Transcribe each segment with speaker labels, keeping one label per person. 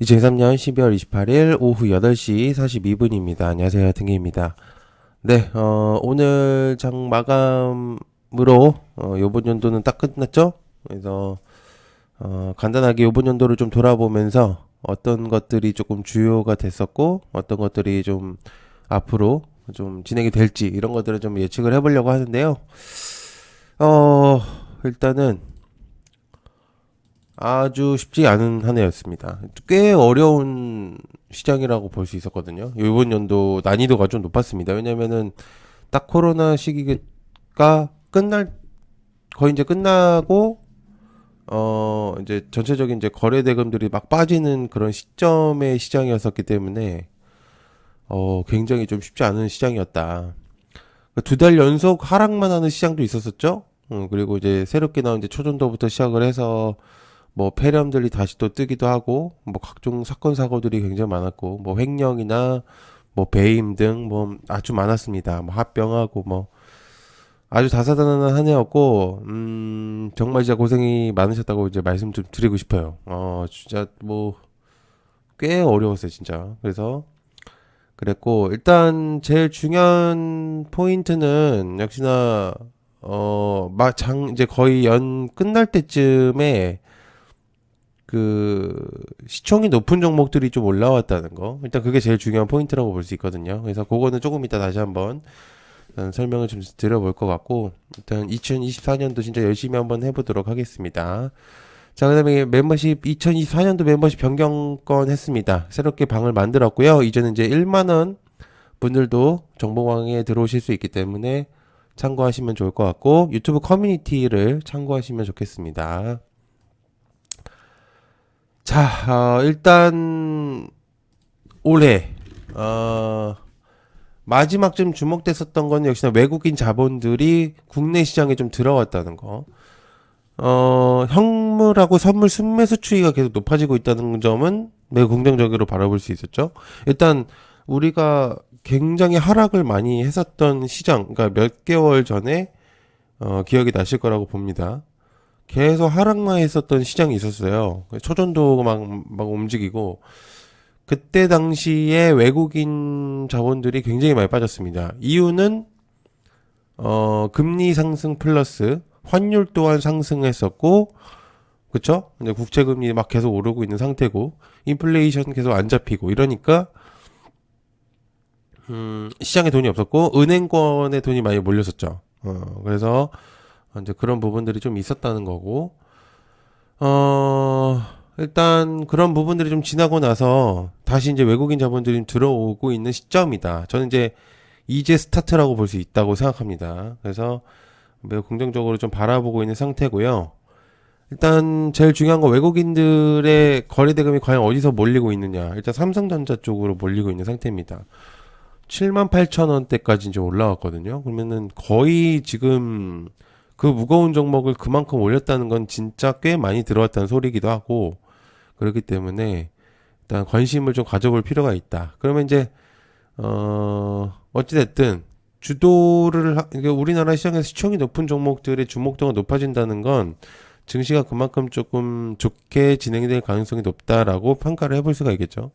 Speaker 1: 2023년 12월 28일 오후 8시 42분입니다. 안녕하세요. 등기입니다. 네, 어, 오늘 장 마감으로, 어, 요번 연도는 딱 끝났죠? 그래서, 어, 간단하게 요번 연도를 좀 돌아보면서 어떤 것들이 조금 주요가 됐었고, 어떤 것들이 좀 앞으로 좀 진행이 될지, 이런 것들을 좀 예측을 해보려고 하는데요. 어, 일단은, 아주 쉽지 않은 한 해였습니다. 꽤 어려운 시장이라고 볼 수 있었거든요. 이번 연도 난이도가 좀 높았습니다. 왜냐면은 딱 코로나 시기가 끝날 거의 이제 끝나고 어 이제 전체적인 이제 거래 대금들이 막 빠지는 그런 시점의 시장이었었기 때문에 어 굉장히 좀 쉽지 않은 시장이었다. 두 달 연속 하락만 하는 시장도 있었었죠. 음, 그리고 이제 새롭게 나온 이제 초전도부터 시작을 해서 뭐 폐렴들이 다시 또 뜨기도 하고 뭐 각종 사건 사고들이 굉장히 많았고 뭐 횡령이나 뭐 배임 등 뭐 아주 많았습니다. 뭐 합병하고 뭐 아주 다사다난한 한 해였고 음 정말 진짜 고생이 많으셨다고 이제 말씀 좀 드리고 싶어요. 어 진짜 뭐 꽤 어려웠어요 진짜. 그래서 그랬고 일단 제일 중요한 포인트는 역시나 어막 장 이제 거의 연 끝날 때쯤에 그 시총이 높은 종목들이 좀 올라왔다는 거 일단 그게 제일 중요한 포인트라고 볼 수 있거든요. 그래서 그거는 조금 이따 다시 한번 설명을 좀 드려볼 것 같고 일단 2024년도 진짜 열심히 한번 해보도록 하겠습니다. 자, 그 다음에 멤버십 2024년도 멤버십 변경권 했습니다. 새롭게 방을 만들었고요. 이제는 이제 1만 원 분들도 정보방에 들어오실 수 있기 때문에 참고하시면 좋을 것 같고 유튜브 커뮤니티를 참고하시면 좋겠습니다. 자, 어, 일단 올해 어, 마지막쯤 주목됐었던 건 역시나 외국인 자본들이 국내 시장에 좀 들어왔다는 거. 어, 현물하고 선물 순매수 추이가 계속 높아지고 있다는 점은 매우 긍정적으로 바라볼 수 있었죠. 일단 우리가 굉장히 하락을 많이 했었던 시장, 그러니까 몇 개월 전에 어, 기억이 나실 거라고 봅니다. 계속 하락만 했었던 시장이 있었어요. 초전도 막, 막 움직이고, 그때 당시에 외국인 자본들이 굉장히 많이 빠졌습니다. 이유는, 어, 금리 상승 플러스 환율 또한 상승했었고, 그쵸? 근데 국채금리 막 계속 오르고 있는 상태고, 인플레이션 계속 안 잡히고, 이러니까, 음, 시장에 돈이 없었고, 은행권에 돈이 많이 몰렸었죠. 어, 그래서, 이제 그런 부분들이 좀 있었다는 거고, 어, 일단 그런 부분들이 좀 지나고 나서 다시 이제 외국인 자본들이 들어오고 있는 시점이다. 저는 이제 이제 스타트라고 볼 수 있다고 생각합니다. 그래서 매우 긍정적으로 좀 바라보고 있는 상태고요. 일단 제일 중요한 건 외국인들의 거래 대금이 과연 어디서 몰리고 있느냐. 일단 삼성전자 쪽으로 몰리고 있는 상태입니다. 7만 8천 원대까지 이제 올라왔거든요. 그러면은 거의 지금 그 무거운 종목을 그만큼 올렸다는 건 진짜 꽤 많이 들어왔다는 소리기도 하고 그렇기 때문에 일단 관심을 좀 가져볼 필요가 있다. 그러면 이제 어 어찌됐든 주도를 하, 그러니까 우리나라 시장에서 시총이 높은 종목들의 주목도가 높아진다는 건 증시가 그만큼 조금 좋게 진행될 가능성이 높다라고 평가를 해볼 수가 있겠죠.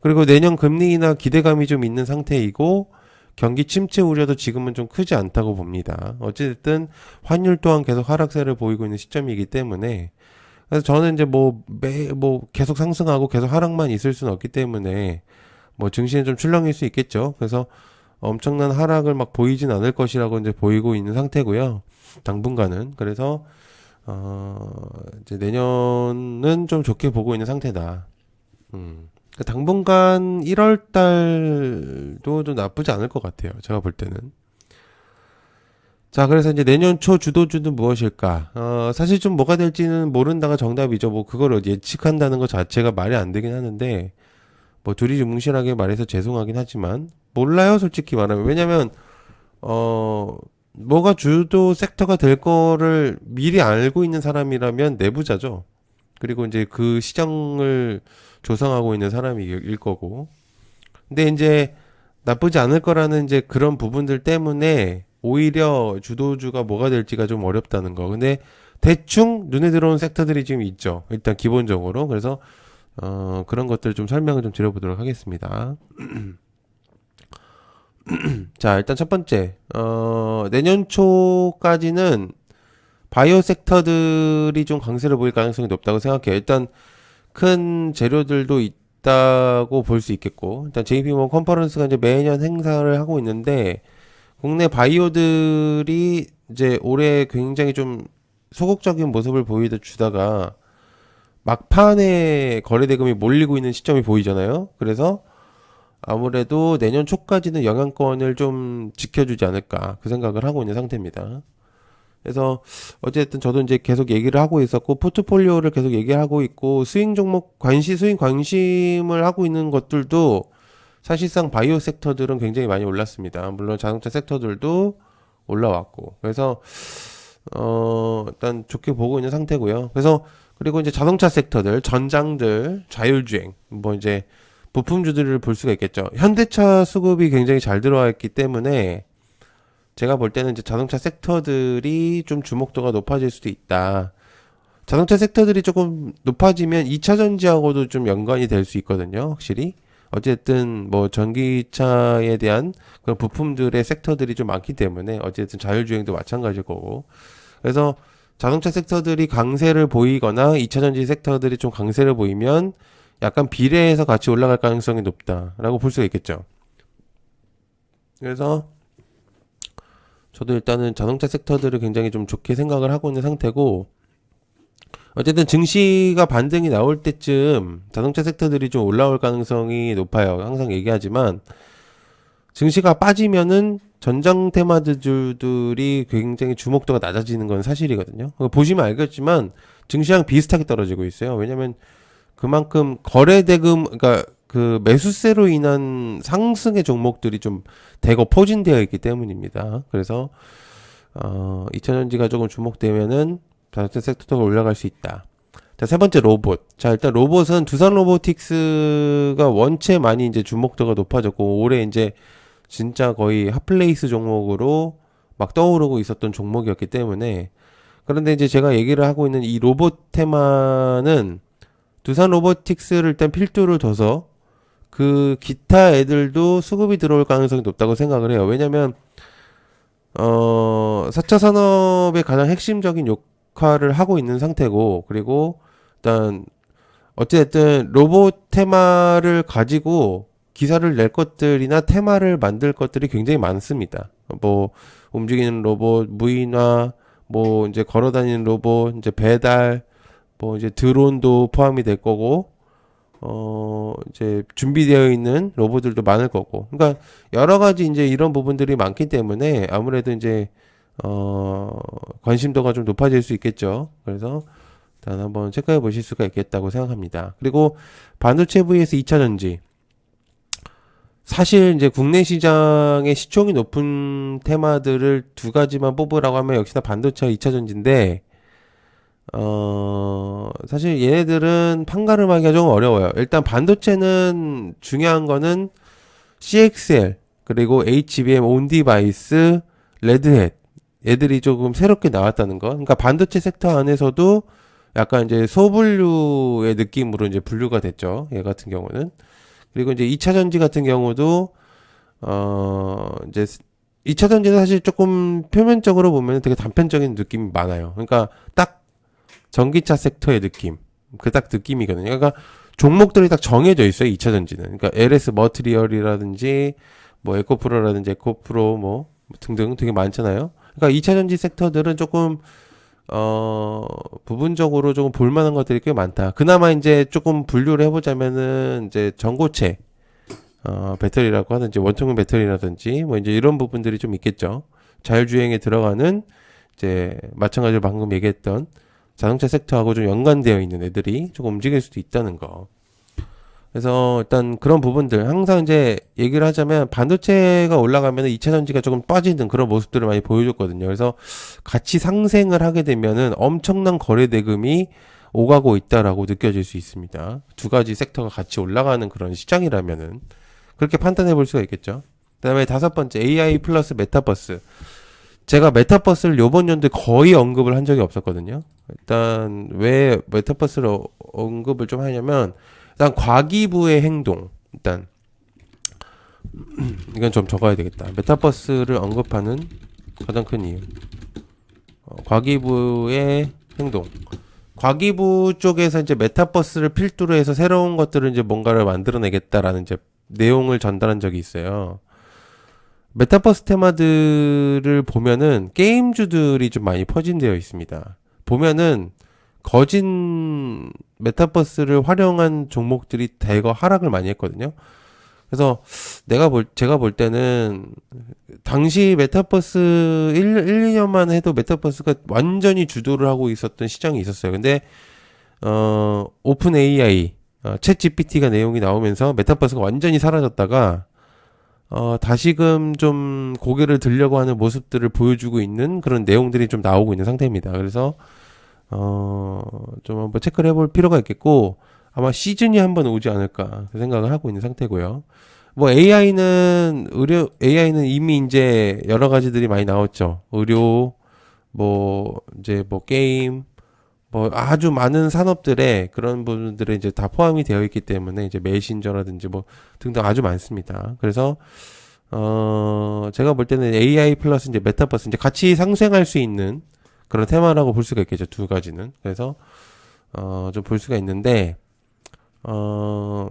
Speaker 1: 그리고 내년 금리 인하 기대감이 좀 있는 상태이고 경기 침체 우려도 지금은 좀 크지 않다고 봅니다. 어찌됐든 환율 또한 계속 하락세를 보이고 있는 시점이기 때문에 그래서 저는 이제 뭐 매 뭐 계속 상승하고 계속 하락만 있을 수는 없기 때문에 뭐 증시는 좀 출렁일 수 있겠죠. 그래서 엄청난 하락을 막 보이진 않을 것이라고 이제 보이고 있는 상태고요. 당분간은 그래서 어 이제 내년은 좀 좋게 보고 있는 상태다. 음. 그러니까 당분간 1월 달도 좀 나쁘지 않을 것 같아요. 제가 볼 때는. 자, 그래서 이제 내년 초 주도주는 무엇일까? 어, 사실 좀 뭐가 될지는 모른다가 정답이죠. 뭐, 그걸 예측한다는 것 자체가 말이 안 되긴 하는데, 뭐, 둘이 좀 뭉실하게 말해서 죄송하긴 하지만, 몰라요, 솔직히 말하면. 왜냐면, 어, 뭐가 주도 섹터가 될 거를 미리 알고 있는 사람이라면 내부자죠. 그리고 이제 그 시장을 조성하고 있는 사람일 거고. 근데 이제 나쁘지 않을 거라는 이제 그런 부분들 때문에 오히려 주도주가 뭐가 될지가 좀 어렵다는 거. 근데 대충 눈에 들어온 섹터들이 지금 있죠. 일단 기본적으로. 그래서 어, 그런 것들 좀 설명을 좀 드려보도록 하겠습니다. 자, 일단 첫 번째, 어, 내년 초까지는 바이오 섹터들이 좀 강세를 보일 가능성이 높다고 생각해요. 일단 큰 재료들도 있다고 볼 수 있겠고, 일단 JP 모건 컨퍼런스가 이제 매년 행사를 하고 있는데, 국내 바이오들이 이제 올해 굉장히 좀 소극적인 모습을 보이다 주다가 막판에 거래 대금이 몰리고 있는 시점이 보이잖아요. 그래서 아무래도 내년 초까지는 영향권을 좀 지켜주지 않을까 그 생각을 하고 있는 상태입니다. 그래서 어쨌든 저도 이제 계속 얘기를 하고 있었고 포트폴리오를 계속 얘기하고 있고 스윙 종목 관시 스윙 관심을 하고 있는 것들도 사실상 바이오 섹터들은 굉장히 많이 올랐습니다. 물론 자동차 섹터들도 올라왔고 그래서 어 일단 좋게 보고 있는 상태고요. 그래서 그리고 이제 자동차 섹터들 전장들 자율주행 뭐 이제 부품주들을 볼 수가 있겠죠. 현대차 수급이 굉장히 잘 들어와 있기 때문에 제가 볼 때는 이제 자동차 섹터들이 좀 주목도가 높아질 수도 있다. 자동차 섹터들이 조금 높아지면 2차 전지하고도 좀 연관이 될 수 있거든요. 확실히. 어쨌든 뭐 전기차에 대한 그런 부품들의 섹터들이 좀 많기 때문에 어쨌든 자율주행도 마찬가지일 거고. 그래서 자동차 섹터들이 강세를 보이거나 2차 전지 섹터들이 좀 강세를 보이면 약간 비례해서 같이 올라갈 가능성이 높다라고 볼 수가 있겠죠. 그래서 저도 일단은 자동차 섹터들을 굉장히 좀 좋게 생각을 하고 있는 상태고 어쨌든 증시가 반등이 나올 때쯤 자동차 섹터들이 좀 올라올 가능성이 높아요. 항상 얘기하지만 증시가 빠지면은 전장 테마주들이 굉장히 주목도가 낮아지는 건 사실이거든요. 보시면 알겠지만 증시랑 비슷하게 떨어지고 있어요. 왜냐면 그만큼 거래 대금 그러니까 그 매수세로 인한 상승의 종목들이 좀 대거 포진되어 있기 때문입니다. 그래서 어 2차전지가 조금 주목되면은 자동차 섹터가 올라갈 수 있다. 자, 세 번째 로봇. 자, 일단 로봇은 두산 로보틱스가 원체 많이 이제 주목도가 높아졌고 올해 이제 진짜 거의 핫플레이스 종목으로 막 떠오르고 있었던 종목이었기 때문에 그런데 이제 제가 얘기를 하고 있는 이 로봇 테마는 두산 로보틱스를 일단 필두를 둬서 그 기타 애들도 수급이 들어올 가능성이 높다고 생각을 해요. 왜냐면 어 4차 산업의 가장 핵심적인 역할을 하고 있는 상태고 그리고 일단 어찌됐든 로봇 테마를 가지고 기사를 낼 것들이나 테마를 만들 것들이 굉장히 많습니다. 뭐 움직이는 로봇, 무인화, 뭐 이제 걸어다니는 로봇, 이제 배달, 뭐 이제 드론도 포함이 될 거고 어 이제 준비되어 있는 로봇들도 많을 거고. 그러니까 여러 가지 이제 이런 부분들이 많기 때문에 아무래도 이제 어 관심도가 좀 높아질 수 있겠죠. 그래서 일단 한번 체크해 보실 수가 있겠다고 생각합니다. 그리고 반도체 vs 2차 전지. 사실 이제 국내 시장의 시총이 높은 테마들을 두 가지만 뽑으라고 하면 역시나 반도체와 2차 전지인데 어, 사실 얘네들은 판가름하기가 좀 어려워요. 일단 반도체는 중요한 거는 CXL, 그리고 HBM 온디바이스, 레드햇, 얘들이 조금 새롭게 나왔다는 거. 그러니까 반도체 섹터 안에서도 약간 이제 소분류의 느낌으로 이제 분류가 됐죠. 얘 같은 경우는. 그리고 이제 2차 전지 같은 경우도, 어, 이제 2차 전지는 사실 조금 표면적으로 보면 되게 단편적인 느낌이 많아요. 그러니까 딱 전기차 섹터의 느낌. 그 딱 느낌이거든요. 그러니까 종목들이 딱 정해져 있어요. 2차 전지는. 그러니까 LS 머트리얼이라든지 뭐 에코프로라든지 에코프로 뭐 등등 되게 많잖아요. 그러니까 2차 전지 섹터들은 조금 어 부분적으로 조금 볼만한 것들이 꽤 많다. 그나마 이제 조금 분류를 해보자면은 이제 전고체 어 배터리라고 하든지 원통형 배터리라든지 뭐 이제 이런 부분들이 좀 있겠죠. 자율주행에 들어가는 이제 마찬가지로 방금 얘기했던 자동차 섹터하고 좀 연관되어 있는 애들이 조금 움직일 수도 있다는 거. 그래서 일단 그런 부분들 항상 이제 얘기를 하자면 반도체가 올라가면 2차 전지가 조금 빠지는 그런 모습들을 많이 보여줬거든요. 그래서 같이 상생을 하게 되면은 엄청난 거래 대금이 오가고 있다라고 느껴질 수 있습니다. 두 가지 섹터가 같이 올라가는 그런 시장이라면은 그렇게 판단해 볼 수가 있겠죠. 그다음에 다섯 번째 AI 플러스 메타버스. 제가 메타버스를 요번 연도에 거의 언급을 한 적이 없었거든요. 일단 왜 메타버스를 언급을 좀 하냐면 일단 과기부의 행동. 일단 이건 좀 적어야 되겠다. 메타버스를 언급하는 가장 큰 이유. 어, 과기부의 행동. 과기부 쪽에서 이제 메타버스를 필두로 해서 새로운 것들을 이제 뭔가를 만들어내겠다라는 이제 내용을 전달한 적이 있어요. 메타버스 테마들을 보면은 게임주들이 좀 많이 퍼진되어 있습니다. 보면은 거진 메타버스를 활용한 종목들이 대거 하락을 많이 했거든요. 그래서 내가 볼 제가 볼 때는 당시 메타버스 1, 1 2년만 해도 메타버스가 완전히 주도를 하고 있었던 시장이 있었어요. 근데 어 오픈 AI 어, 챗 GPT가 내용이 나오면서 메타버스가 완전히 사라졌다가 어, 다시금 좀 고개를 들려고 하는 모습들을 보여주고 있는 그런 내용들이 좀 나오고 있는 상태입니다. 그래서, 어, 좀 한번 체크를 해볼 필요가 있겠고, 아마 시즌이 한번 오지 않을까 그 생각을 하고 있는 상태고요. 뭐 AI는 의료 AI는 이미 이제 여러 가지들이 많이 나왔죠. 의료 뭐 이제 뭐 게임 뭐 아주 많은 산업들에 그런 부분들에 이제 다 포함이 되어 있기 때문에 이제 메신저라든지 뭐 등등 아주 많습니다. 그래서 어 제가 볼 때는 AI 플러스 이제 메타버스 이제 같이 상생할 수 있는 그런 테마라고 볼 수가 있겠죠. 두 가지는. 그래서 어 좀 볼 수가 있는데 어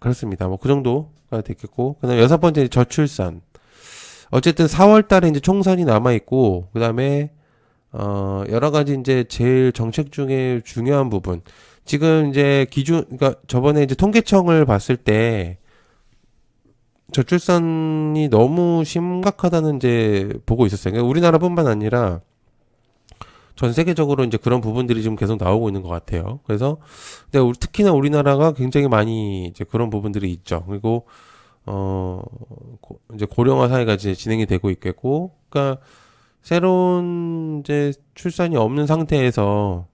Speaker 1: 그렇습니다. 뭐 그 정도가 됐겠고 그다음에 여섯 번째 저출산. 어쨌든 4월 달에 이제 총선이 남아 있고 그다음에 어, 여러 가지 이제 제일 정책 중에 중요한 부분. 지금 이제 기준, 그러니까 저번에 이제 통계청을 봤을 때 저출산이 너무 심각하다는 이제 보고 있었어요. 그러니까 우리나라뿐만 아니라 전 세계적으로 이제 그런 부분들이 지금 계속 나오고 있는 것 같아요. 그래서 근데 우리, 특히나 우리나라가 굉장히 많이 이제 그런 부분들이 있죠. 그리고 어 고, 이제 고령화 사회가 이제 진행이 되고 있겠고, 그러니까 새로운 이제 출산이 없는 상태에서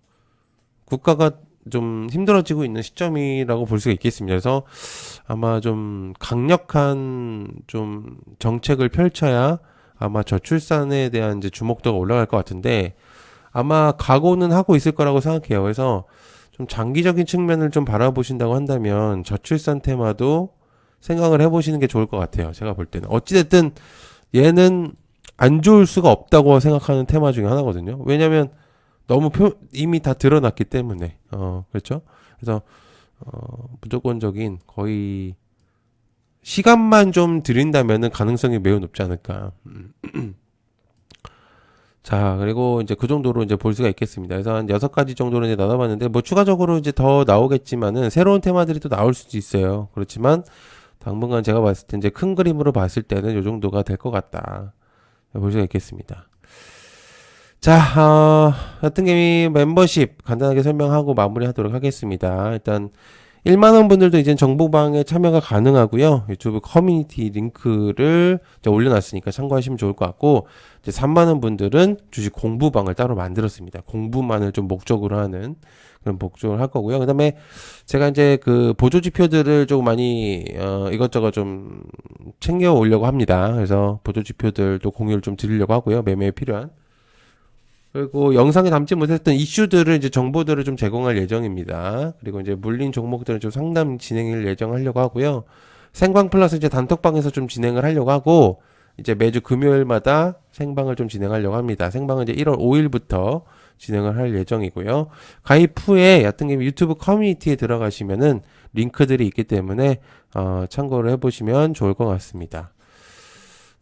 Speaker 1: 국가가 좀 힘들어지고 있는 시점이라고 볼 수가 있겠습니다. 그래서 아마 좀 강력한 좀 정책을 펼쳐야 아마 저출산에 대한 이제 주목도가 올라갈 것 같은데 아마 각오는 하고 있을 거라고 생각해요. 그래서 좀 장기적인 측면을 좀 바라보신다고 한다면 저출산 테마도 생각을 해보시는 게 좋을 것 같아요. 제가 볼 때는 어찌됐든 얘는 안 좋을 수가 없다고 생각하는 테마 중에 하나거든요. 왜냐면 너무 표, 이미 다 드러났기 때문에. 어, 그렇죠? 그래서, 어, 무조건적인 거의 시간만 좀 들인다면은 가능성이 매우 높지 않을까. 자, 그리고 이제 그 정도로 이제 볼 수가 있겠습니다. 그래서 한 여섯 가지 정도로 이제 나눠봤는데, 뭐 추가적으로 이제 더 나오겠지만은 새로운 테마들이 또 나올 수도 있어요. 그렇지만 당분간 제가 봤을 때 이제 큰 그림으로 봤을 때는 요 정도가 될 것 같다. 볼 수가 있겠습니다. 자, 어, 여튼 게임 멤버십 간단하게 설명하고 마무리하도록 하겠습니다. 일단 1만원 분들도 이제 정보방에 참여가 가능하고요. 유튜브 커뮤니티 링크를 올려놨으니까 참고하시면 좋을 것 같고, 이제 3만원 분들은 주식 공부방을 따로 만들었습니다. 공부만을 좀 목적으로 하는 그런 목적을 할 거고요. 그 다음에 제가 이제 그 보조 지표들을 조금 많이, 어, 이것저것 좀 챙겨 오려고 합니다. 그래서 보조 지표들도 공유를 좀 드리려고 하고요. 매매에 필요한. 그리고 영상에 담지 못했던 이슈들을 이제 정보들을 좀 제공할 예정입니다. 그리고 이제 물린 종목들은 좀 상담 진행을 예정하려고 하고요. 생방 플러스 이제 단톡방에서 좀 진행을 하려고 하고 이제 매주 금요일마다 생방을 좀 진행하려고 합니다. 생방은 이제 1월 5일부터 진행을 할 예정이고요. 가입 후에 야등님 유튜브 커뮤니티에 들어가시면은 링크들이 있기 때문에 어, 참고를 해보시면 좋을 것 같습니다.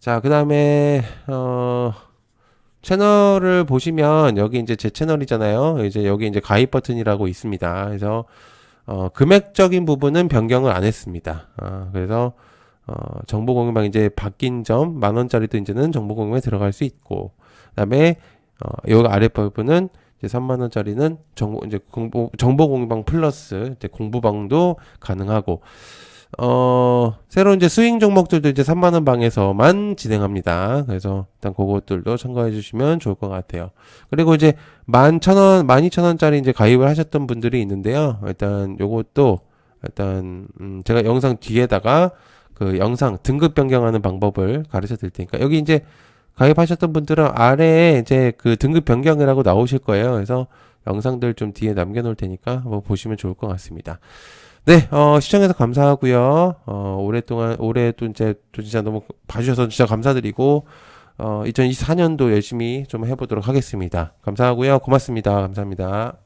Speaker 1: 자, 그 다음에 어. 채널을 보시면 여기 이제 제 채널이잖아요. 이제 여기 이제 가입 버튼이라고 있습니다. 그래서 어, 금액적인 부분은 변경을 안 했습니다. 어, 그래서 어, 정보 공유방 이제 바뀐 점 만 원짜리도 이제는 정보 공유에 들어갈 수 있고 그다음에 어, 여기 아래 부분은 이제 3만 원짜리는 정보 이제 공보 정보 공유방 플러스 이제 공부방도 가능하고 어, 새로 이제 스윙 종목들도 이제 3만원 방에서만 진행합니다. 그래서 일단 그것들도 참고해 주시면 좋을 것 같아요. 그리고 이제 11,000원, 12,000원짜리 이제 가입을 하셨던 분들이 있는데요. 일단 요것도 일단, 음, 제가 영상 뒤에다가 그 영상 등급 변경하는 방법을 가르쳐 드릴 테니까 여기 이제 가입하셨던 분들은 아래에 이제 그 등급 변경이라고 나오실 거예요. 그래서 영상들 좀 뒤에 남겨 놓을 테니까 한번 보시면 좋을 것 같습니다. 네, 어, 시청해서 감사하고요. 어, 오랫동안, 올해 또 이제 또 진짜 너무 봐주셔서 진짜 감사드리고, 어, 2024년도 열심히 좀 해보도록 하겠습니다. 감사하고요. 고맙습니다. 감사합니다.